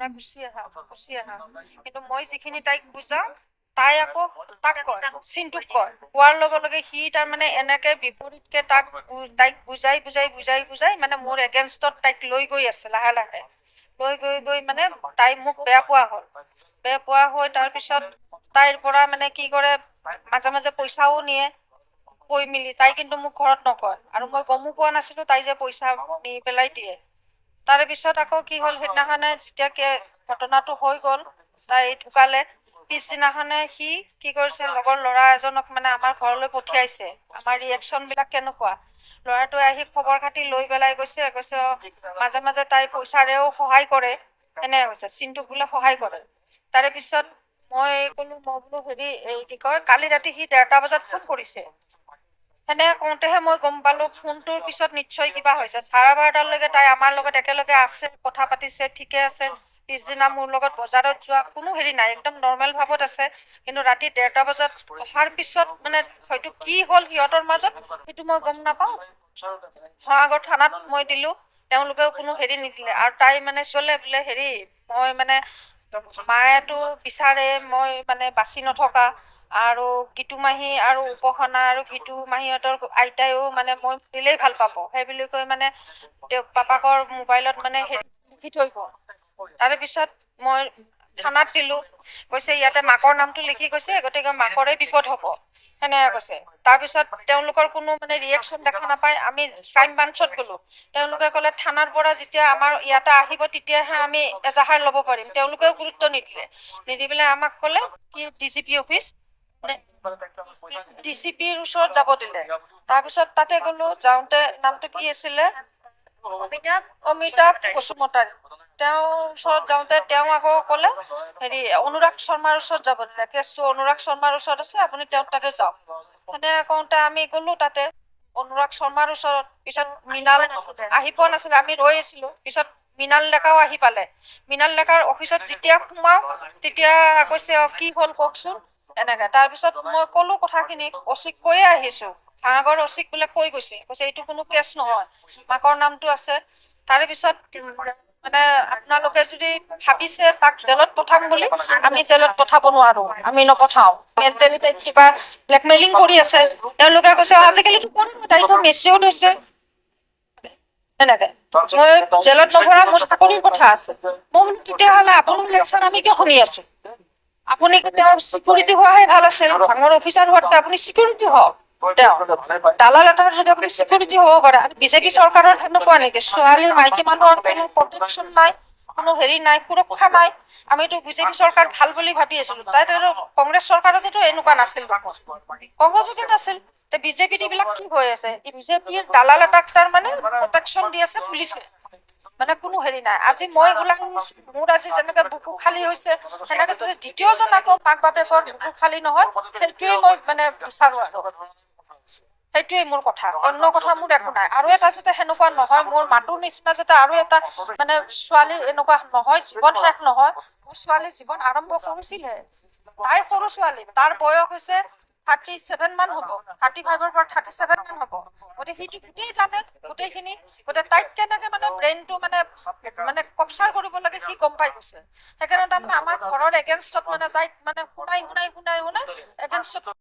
পৰা গুচি আহা গুচি আহা। কিন্তু মই যিখিনি তাইক বুজাও তাই আকৌ তাক কয় চিন্তুক কয়। কোৱাৰ লগে লগে সি তাৰমানে এনেকে বিপৰীতকে তাক তাইক বুজাই বুজাই বুজাই বুজাই মানে মোৰ এগেনষ্টত তাইক লৈ গৈ আছে লাহে লাহে। লৈ গৈ গৈ মানে তাই মোক বেয়া পোৱা হ'ল। বেয়া পোৱা হৈ তাৰপিছত তাইৰ পৰা মানে কি কৰে মাজে মাজে পইচাও নিয়ে কৈ মেলি। তাই কিন্তু মোক ঘৰত নকয়। আৰু মই গমো পোৱা নাছিলো তাই যে পইচা নি পেলাই দিয়ে। তাৰে পিছত আকৌ কি হ'ল সেইদিনাখনে যেতিয়া ঘটনাটো হৈ গ'ল তাই ঢুকালে পিছদিনাখনে সি কি কৰিছে লগৰ ল'ৰা এজনক মানে আমাৰ ঘৰলৈ পঠিয়াইছে। আমাৰ ৰিয়েকশ্যন বিলাক কেনেকুৱা? ল'ৰাটোৱে আহি খবৰ খাতি লৈ পেলাই গৈছে কৈছে "অ, মাজে মাজে তাই পইচাৰেও সহায় কৰে। এনে কৈছে চিন্তুক বোলে সহায় কৰে। তাৰে পিছত মই ক'লো মই বোলো হেৰি এই কি কয় কালি ৰাতি সি ডেৰটা বজাত ফোন কৰিছে। সেনে কওঁতেহে মই গম পালো ফোনটোৰ পিছত নিশ্চয় কিবা হৈছে। চাৰে বাৰটালৈকে তাই আমাৰ লগত একেলগে আছে কথা পাতিছে ঠিকে আছে। পিছদিনা মোৰ লগত বজাৰত যোৱা কোনো হেৰি নাই একদম নৰ্মেল ভাৱত আছে। কিন্তু ৰাতি ডেৰটা বজাত অহাৰ পিছত মানে হয়তো কি হ'ল সিহঁতৰ মাজত সেইটো মই গম নাপাওঁ। আগৰ থানাত মই দিলো তেওঁলোকেও কোনো হেৰি নিদিলে। আৰু তাই মানে চলে বোলে হেৰি মই মানে মায়েতো বিচাৰে মই মানে বাচি নথকা। আৰু গীতু মাহী আৰু উপাসনা আৰু গীতু মাহীহঁতৰ আইতাইও মানে মই দিলেই ভাল পাব। সেই বুলি কৈ মানে তেওঁ পাপাকৰ মোবাইলত মানে লিখি থৈ গ'ল। তাৰে পিছত মই থানাত দিলো। কৈছে ইয়াতে মাকৰ নামটো লিখি গৈছে গতিকে মাকৰে বিপদ হ'ব। সেনেকে কৈছে। তাৰপিছত তেওঁলোকৰ কোনো মানে ৰিয়েকশ্যন দেখা নাপায়। আমি ক্ৰাইম ব্ৰাঞ্চত গ'লো। তেওঁলোকে ক'লে থানাৰ পৰা যেতিয়া আমাৰ ইয়াতে আহিব তেতিয়াহে আমি এজাহাৰ ল'ব পাৰিম। তেওঁলোকেও গুৰুত্ব নিদিলে। নিদি পেলাই আমাক ক'লে কি D C P office D C পিৰ ওচৰত যাব দিলে। তাৰপিছত তাতে গ'লো যাওঁতে নামটো কি আছিলে? অমিতাভ। বসুমতাৰী। তেওঁৰ ওচৰত যাওঁতে তেওঁ আকৌ ক'লে হেৰি অনুৰাগ শৰ্মাৰ ওচৰত যাব দিলে। কেছটো অনুৰাগ শৰ্মাৰ ওচৰত আছে আপুনি তেওঁৰ তাতে যাওক। সেনে কওঁতে আমি গ'লো তাতে। অনুৰাগ শৰ্মাৰ ওচৰত। পিছত মৃণাল আহি পোৱা নাছিলে আমি ৰৈ আছিলো। পিছত মৃণাল ডেকাও আহি পালে। মৃণাল ডেকাৰ অফিচত যেতিয়া সোমাও তেতিয়া কৈছে "অ, কি হ'ল কওকচোন? এনেকে। তাৰপিছত মই ক'লো কথাখিনি অচিক কৈয়ে আহিছো। ভাঙাগড় অচিক বোলে কৈ গৈছে কৈছে এইটো কোনো কেছ নহয় মাকৰ নামটো আছে। তাৰে পিছত মানে আপোনালোকে যদি ভাবিছে তাক জেলত পঠাম বুলি আমি জেলত পঠাব নোৱাৰো আমি নপঠাও। মেণ্টেলি তাইক কিবা ব্লেকমেইলিং কৰি আছে। তেওঁলোকে কৈছে আজিকালিতো কোন তাইকো মেচিয়ৰ্ড হৈছে এনেকে। মই জেলত নভৰা মোৰ চাকৰিৰ কথা আছে। মই তেতিয়াহ'লে আপোনাৰ লেকচাৰ আমি কিয় শুনি আছো? আপুনি চিকিউৰিটি হোৱাহে ভালো আছিল ডাঙৰ অফিচাৰ হোৱাতকে আপুনি চিকিউৰিটি হওক। দালাল এটাৰ যদি আপুনি চিকিউৰিটি হ'ব পাৰে বিজেপি চৰকাৰৰ সেনেকুৱা নেকি? ছোৱালী, মাইকী মানুহৰ কোনো প্ৰটেকশ্যন নাই, কোনো হেৰি নাই, সুৰক্ষা নাই। আমিতো বিজেপি চৰকাৰ ভালো বুলি ভাবি আছিলো। আৰু কংগ্ৰেছ চৰকাৰতেতো এনেকুৱা নাছিল কংগ্ৰেছতে নাছিল। বিজেপিত এইবিলাক কি হৈ আছে? বিজেপিৰ দালাল এটাক তাৰ মানে প্ৰটেকশ্যন দি আছে পুলিচে। মানে কোনো হেৰি নাই। আজি মই ওলাই মোৰ আজি যেনেকে বুকু খালী হৈছে সেনেকে যদি দ্বিতীয়জন আকৌ মাক বাপেকৰ বুকু খালী নহয় সেইটোৱে মই মানে বিচাৰো আৰু। সেইটোৱে মোৰ কথা অন্য কথা মোৰ একো নাই। আৰু এটা যাতে সেনেকুৱা নহয় মোৰ মাটোৰ নিচিনা যাতে আৰু এটা মানে ছোৱালী এনেকুৱা নহয় জীৱন শেষ নহয় মোৰ ছোৱালী জীৱন আৰম্ভ কৰিছিলহে তাই সৰু ছোৱালী তাৰ বয়স হৈছে থাৰ্টি ছেভেন মান হ'ব। থাৰ্টি ফাইভৰ পৰা থাৰ্টি ছেভেন মান হ'ব। গতিকে সেইটো গোটেই জানে গোটেইখিনি। গতিকে তাইক কেনেকে মানে ব্ৰেইনটো মানে মানে কপচাৰ কৰিব লাগে সি গম পাই গৈছে। সেইকাৰণে তাৰমানে আমাৰ ঘৰৰ এগেনষ্টত মানে তাইক মানে শুনাই শুনাই শুনাই শুনাই এগেনষ্টত